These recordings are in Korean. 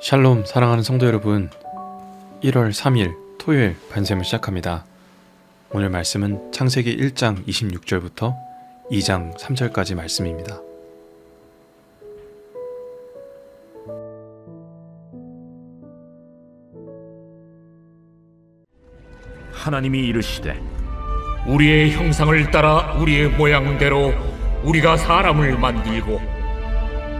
샬롬 사랑하는 성도 여러분 1월 3일 토요일 반샘을 시작합니다. 오늘 말씀은 창세기 1장 26절부터 2장 3절까지 말씀입니다. 하나님이 이르시되 우리의 형상을 따라 우리의 모양대로 우리가 사람을 만들고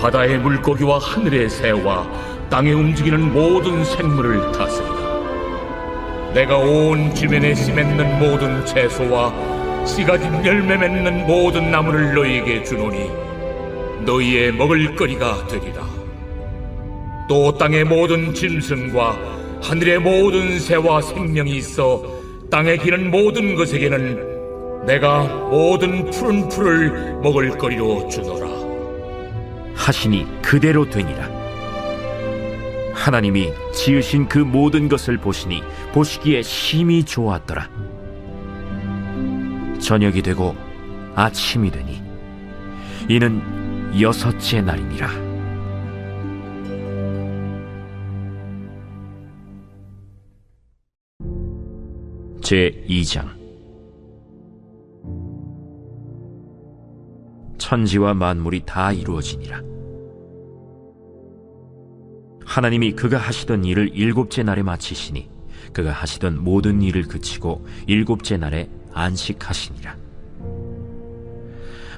바다의 물고기와 하늘의 새와 땅에 움직이는 모든 생물을 다스리라. 내가 온 지면에 씨 맺는 모든 채소와 씨 가 진 열매 맺는 모든 나무를 너희에게 주노니 너희의 먹을 거리가 되리라. 또 땅의 모든 짐승과 하늘의 모든 새와 생명이 있어 땅에 기는 모든 것에게는 내가 모든 푸른 풀을 먹을 거리로 주노라. 하시니 그대로 되니라. 하나님이 지으신 그 모든 것을 보시니 보시기에 심히 좋았더라. 저녁이 되고 아침이 되니 이는 여섯째 날이니라. 제 2장 천지와 만물이 다 이루어지니라. 하나님이 그가 하시던 일을 일곱째 날에 마치시니 그가 하시던 모든 일을 그치고 일곱째 날에 안식하시니라.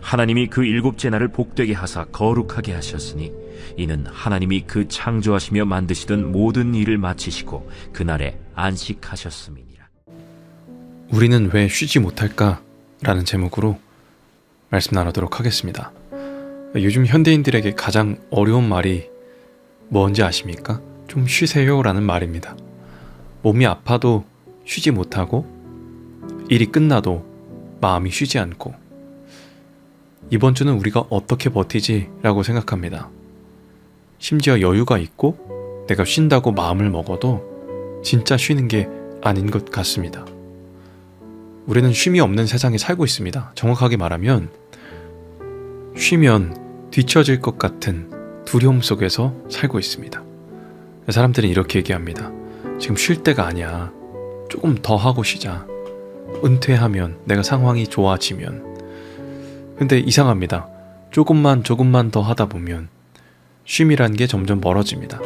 하나님이 그 일곱째 날을 복되게 하사 거룩하게 하셨으니 이는 하나님이 그 창조하시며 만드시던 모든 일을 마치시고 그날에 안식하셨음이니라. 우리는 왜 쉬지 못할까? 라는 제목으로 말씀 나누도록 하겠습니다. 요즘 현대인들에게 가장 어려운 말이 뭔지 아십니까? 좀 쉬세요 라는 말입니다. 몸이 아파도 쉬지 못하고 일이 끝나도 마음이 쉬지 않고 이번 주는 우리가 어떻게 버티지? 라고 생각합니다. 심지어 여유가 있고 내가 쉰다고 마음을 먹어도 진짜 쉬는 게 아닌 것 같습니다. 우리는 쉼이 없는 세상에 살고 있습니다. 정확하게 말하면 쉬면 뒤처질 것 같은 두려움 속에서 살고 있습니다. 사람들은 이렇게 얘기합니다. 지금 쉴 때가 아니야. 조금 더 하고 쉬자. 은퇴하면 내가 상황이 좋아지면. 근데 이상합니다. 조금만 조금만 더 하다 보면 쉼이란 게 점점 멀어집니다.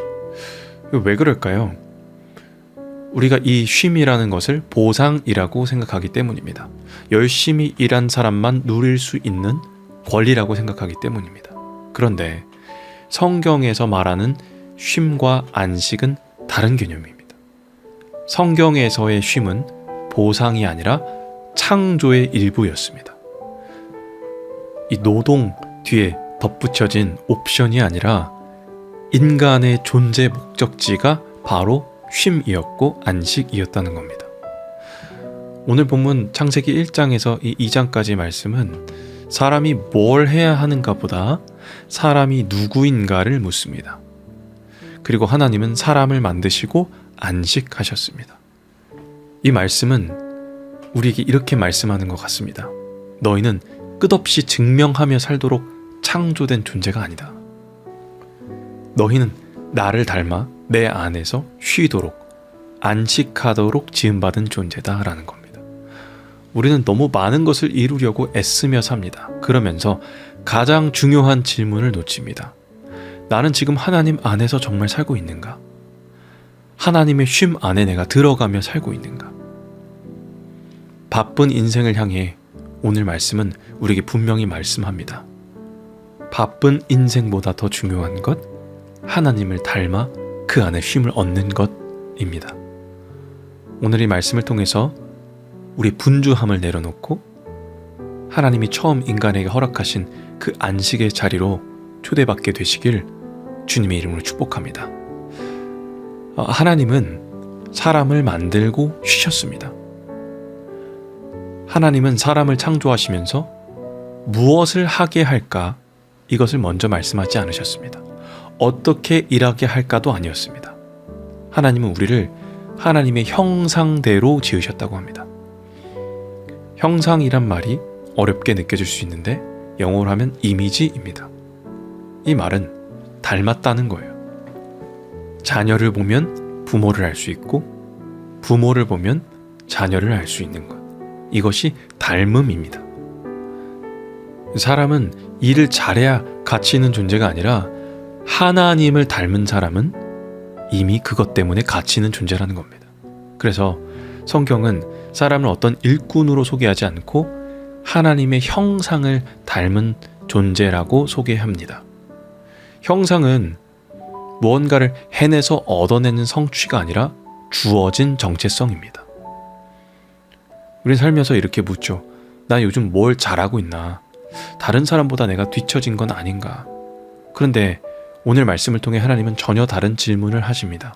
왜 그럴까요? 우리가 이 쉼이라는 것을 보상이라고 생각하기 때문입니다. 열심히 일한 사람만 누릴 수 있는 권리라고 생각하기 때문입니다. 그런데 성경에서 말하는 쉼과 안식은 다른 개념입니다. 성경에서의 쉼은 보상이 아니라 창조의 일부였습니다. 이 노동 뒤에 덧붙여진 옵션이 아니라 인간의 존재 목적지가 바로 쉼이었고 안식이었다는 겁니다. 오늘 본문 창세기 1장에서 이 2장까지 말씀은 사람이 뭘 해야 하는가 보다 사람이 누구인가를 묻습니다. 그리고 하나님은 사람을 만드시고 안식하셨습니다. 이 말씀은 우리에게 이렇게 말씀하는 것 같습니다. 너희는 끝없이 증명하며 살도록 창조된 존재가 아니다. 너희는 나를 닮아 내 안에서 쉬도록 안식하도록 지음받은 존재다라는 겁니다. 우리는 너무 많은 것을 이루려고 애쓰며 삽니다. 그러면서 가장 중요한 질문을 놓칩니다. 나는 지금 하나님 안에서 정말 살고 있는가? 하나님의 쉼 안에 내가 들어가며 살고 있는가? 바쁜 인생을 향해 오늘 말씀은 우리에게 분명히 말씀합니다. 바쁜 인생보다 더 중요한 것, 하나님을 닮아 그 안에 쉼을 얻는 것입니다. 오늘 이 말씀을 통해서 우리 분주함을 내려놓고 하나님이 처음 인간에게 허락하신 그 안식의 자리로 초대받게 되시길 주님의 이름으로 축복합니다. 어, 하나님은 사람을 만들고 쉬셨습니다. 하나님은 사람을 창조하시면서 무엇을 하게 할까 이것을 먼저 말씀하지 않으셨습니다. 어떻게 일하게 할까도 아니었습니다. 하나님은 우리를 하나님의 형상대로 지으셨다고 합니다. 형상이란 말이 어렵게 느껴질 수 있는데 영어로 하면 이미지입니다. 이 말은 닮았다는 거예요. 자녀를 보면 부모를 알 수 있고 부모를 보면 자녀를 알 수 있는 것. 이것이 닮음입니다. 사람은 일을 잘해야 가치 있는 존재가 아니라 하나님을 닮은 사람은 이미 그것 때문에 가치 있는 존재라는 겁니다. 그래서 성경은 사람을 어떤 일꾼으로 소개하지 않고 하나님의 형상을 닮은 존재라고 소개합니다. 형상은 무언가를 해내서 얻어내는 성취가 아니라 주어진 정체성입니다. 우리 살면서 이렇게 묻죠. 나 요즘 뭘 잘하고 있나? 다른 사람보다 내가 뒤처진 건 아닌가? 그런데 오늘 말씀을 통해 하나님은 전혀 다른 질문을 하십니다.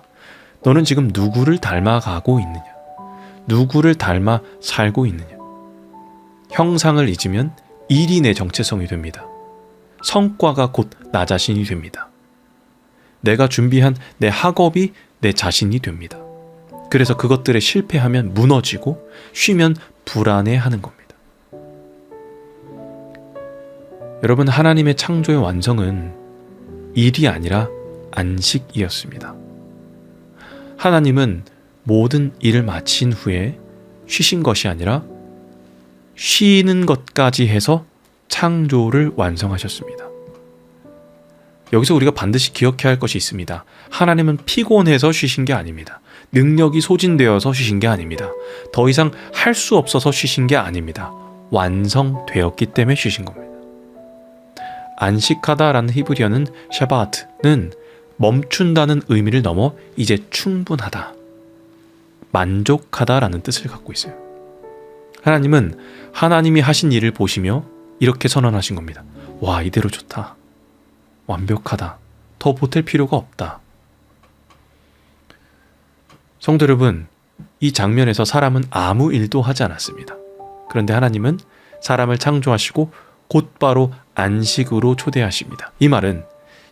너는 지금 누구를 닮아가고 있느냐? 누구를 닮아 살고 있느냐? 형상을 잊으면 일이 내 정체성이 됩니다. 성과가 곧 나 자신이 됩니다. 내가 준비한 내 학업이 내 자신이 됩니다. 그래서 그것들에 실패하면 무너지고 쉬면 불안해하는 겁니다. 여러분 하나님의 창조의 완성은 일이 아니라 안식이었습니다. 하나님은 모든 일을 마친 후에 쉬신 것이 아니라 쉬는 것까지 해서 창조를 완성하셨습니다. 여기서 우리가 반드시 기억해야 할 것이 있습니다. 하나님은 피곤해서 쉬신 게 아닙니다. 능력이 소진되어서 쉬신 게 아닙니다. 더 이상 할 수 없어서 쉬신 게 아닙니다. 완성되었기 때문에 쉬신 겁니다. 안식하다라는 히브리어는 샤바트는 멈춘다는 의미를 넘어 이제 충분하다, 만족하다라는 뜻을 갖고 있어요. 하나님은 하나님이 하신 일을 보시며 이렇게 선언하신 겁니다. 와, 이대로 좋다. 완벽하다. 더 보탤 필요가 없다. 성도 여러분, 이 장면에서 사람은 아무 일도 하지 않았습니다. 그런데 하나님은 사람을 창조하시고 곧바로 안식으로 초대하십니다. 이 말은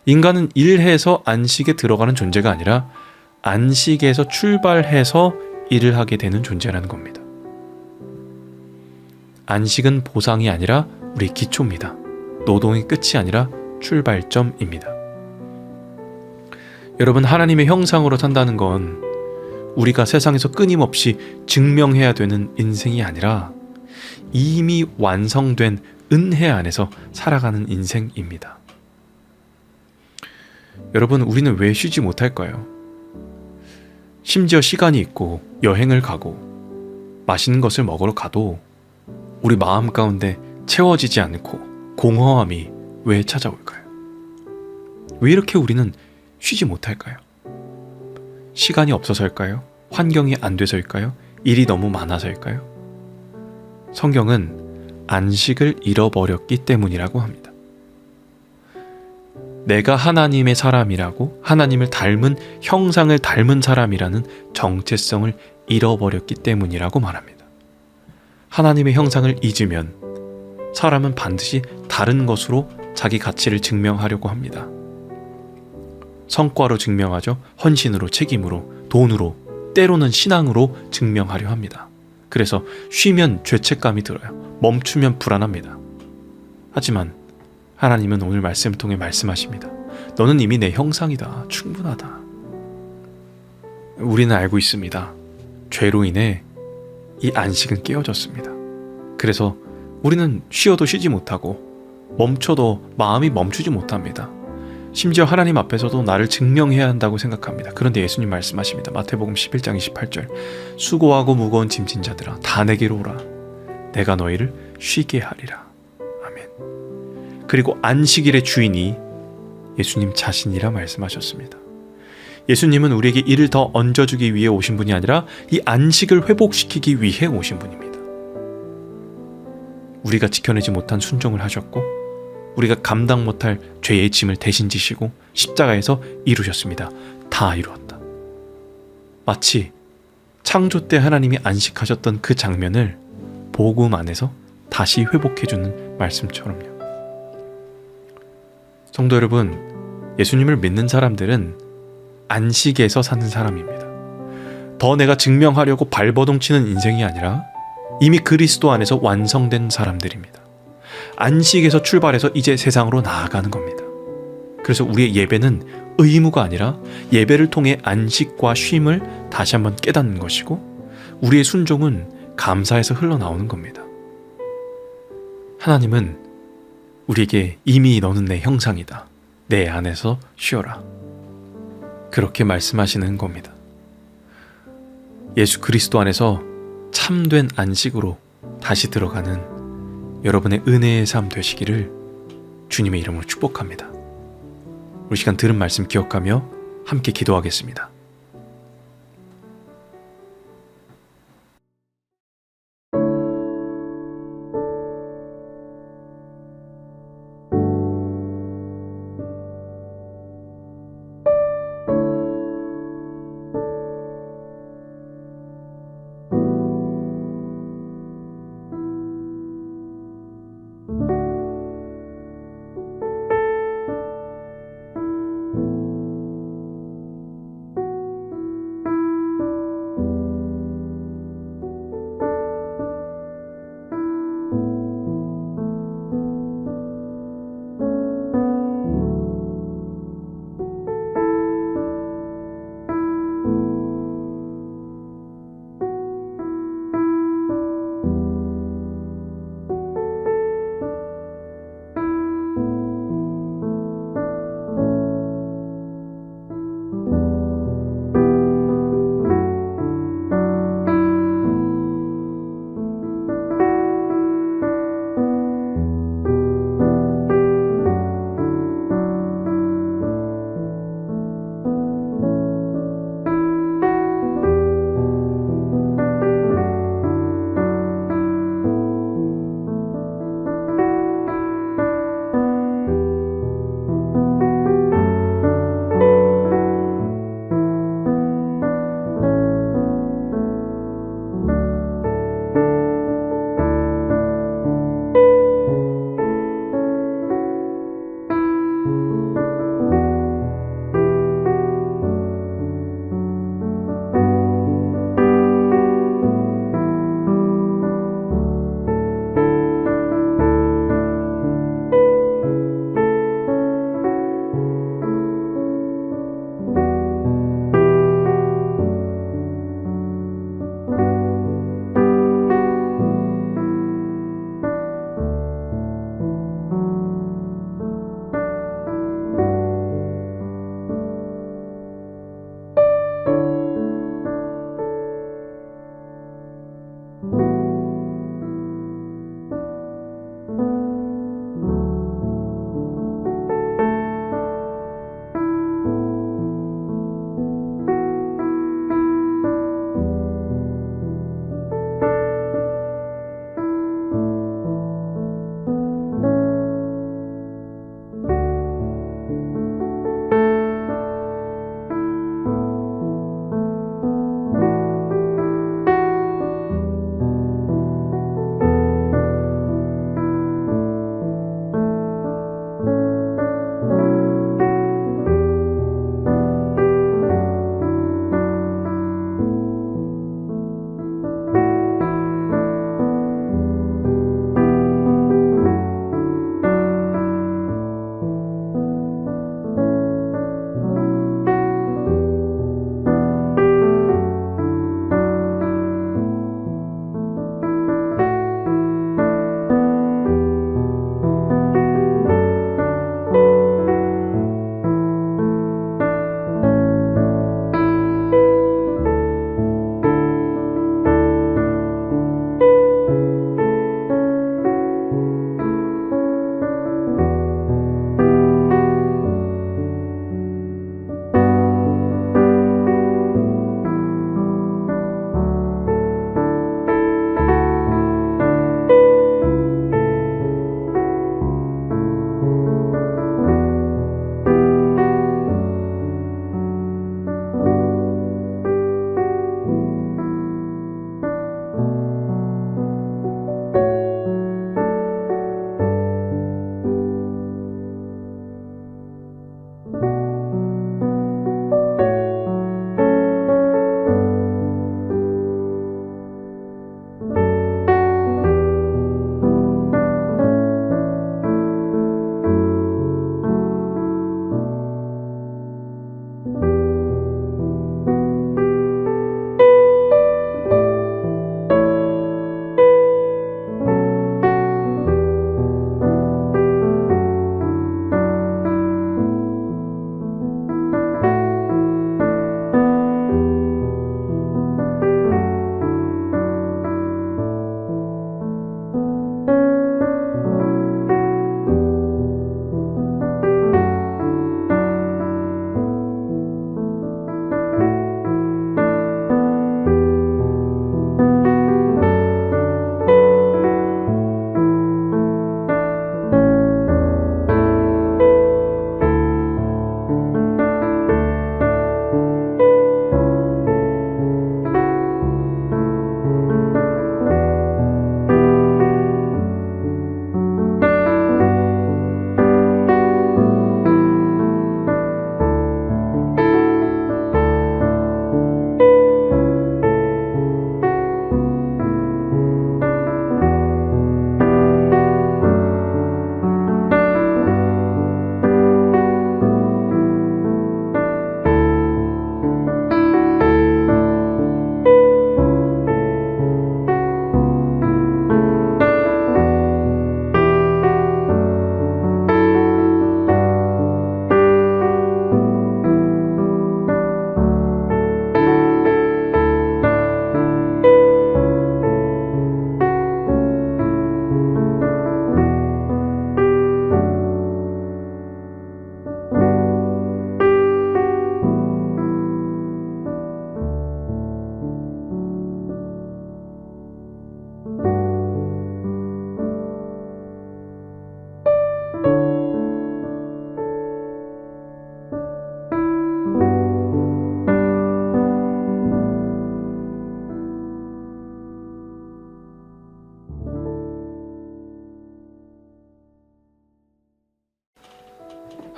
인간은 일해서 안식에 들어가는 존재가 아니라 안식에서 출발해서 일을 하게 되는 존재라는 겁니다. 안식은 보상이 아니라 우리 기초입니다. 노동의 끝이 아니라 출발점입니다. 여러분, 하나님의 형상으로 산다는 건 우리가 세상에서 끊임없이 증명해야 되는 인생이 아니라 이미 완성된 은혜 안에서 살아가는 인생입니다. 여러분, 우리는 왜 쉬지 못할까요? 심지어 시간이 있고 여행을 가고 맛있는 것을 먹으러 가도 우리 마음 가운데 채워지지 않고 공허함이 왜 찾아올까요? 왜 이렇게 우리는 쉬지 못할까요? 시간이 없어서일까요? 환경이 안 돼서일까요? 일이 너무 많아서일까요? 성경은 안식을 잃어버렸기 때문이라고 합니다. 내가 하나님의 사람이라고 하나님을 닮은 형상을 닮은 사람이라는 정체성을 잃어버렸기 때문이라고 말합니다. 하나님의 형상을 잊으면 사람은 반드시 다른 것으로 자기 가치를 증명하려고 합니다. 성과로 증명하죠. 헌신으로, 책임으로, 돈으로, 때로는 신앙으로 증명하려 합니다. 그래서 쉬면 죄책감이 들어요. 멈추면 불안합니다. 하지만 하나님은 오늘 말씀을 통해 말씀하십니다. 너는 이미 내 형상이다. 충분하다. 우리는 알고 있습니다. 죄로 인해 이 안식은 깨어졌습니다. 그래서 우리는 쉬어도 쉬지 못하고 멈춰도 마음이 멈추지 못합니다. 심지어 하나님 앞에서도 나를 증명해야 한다고 생각합니다. 그런데 예수님 말씀하십니다. 마태복음 11장 28절. 수고하고 무거운 짐진 자들아 다 내게로 오라. 내가 너희를 쉬게 하리라. 그리고 안식일의 주인이 예수님 자신이라 말씀하셨습니다. 예수님은 우리에게 이를 더 얹어주기 위해 오신 분이 아니라 이 안식을 회복시키기 위해 오신 분입니다. 우리가 지켜내지 못한 순종을 하셨고 우리가 감당 못할 죄의 짐을 대신 지시고 십자가에서 이루셨습니다. 다 이루었다. 마치 창조 때 하나님이 안식하셨던 그 장면을 복음 안에서 다시 회복해주는 말씀처럼요. 성도 여러분, 예수님을 믿는 사람들은 안식에서 사는 사람입니다. 더 내가 증명하려고 발버둥 치는 인생이 아니라 이미 그리스도 안에서 완성된 사람들입니다. 안식에서 출발해서 이제 세상으로 나아가는 겁니다. 그래서 우리의 예배는 의무가 아니라 예배를 통해 안식과 쉼을 다시 한번 깨닫는 것이고 우리의 순종은 감사에서 흘러나오는 겁니다. 하나님은 우리에게 이미 너는 내 형상이다. 내 안에서 쉬어라. 그렇게 말씀하시는 겁니다. 예수 그리스도 안에서 참된 안식으로 다시 들어가는 여러분의 은혜의 삶 되시기를 주님의 이름으로 축복합니다. 우리 시간 들은 말씀 기억하며 함께 기도하겠습니다.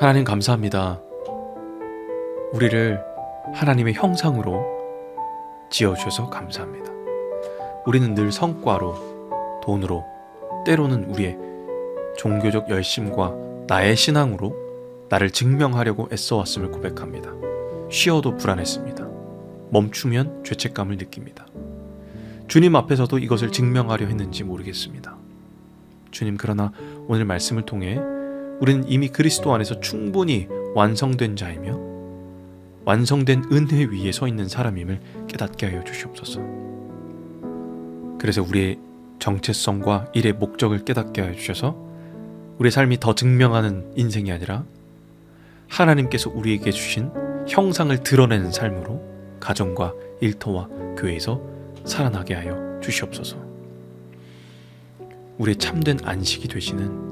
하나님 감사합니다. 우리를 하나님의 형상으로 지어주셔서 감사합니다. 우리는 늘 성과로, 돈으로, 때로는 우리의 종교적 열심과 나의 신앙으로 나를 증명하려고 애써왔음을 고백합니다. 쉬어도 불안했습니다. 멈추면 죄책감을 느낍니다. 주님 앞에서도 이것을 증명하려 했는지 모르겠습니다. 주님, 그러나 오늘 말씀을 통해 우리는 이미 그리스도 안에서 충분히 완성된 자이며 완성된 은혜 위에 서 있는 사람임을 깨닫게 하여 주시옵소서. 그래서 우리의 정체성과 일의 목적을 깨닫게 하여 주셔서 우리의 삶이 더 증명하는 인생이 아니라 하나님께서 우리에게 주신 형상을 드러내는 삶으로 가정과 일터와 교회에서 살아나게 하여 주시옵소서. 우리의 참된 안식이 되시는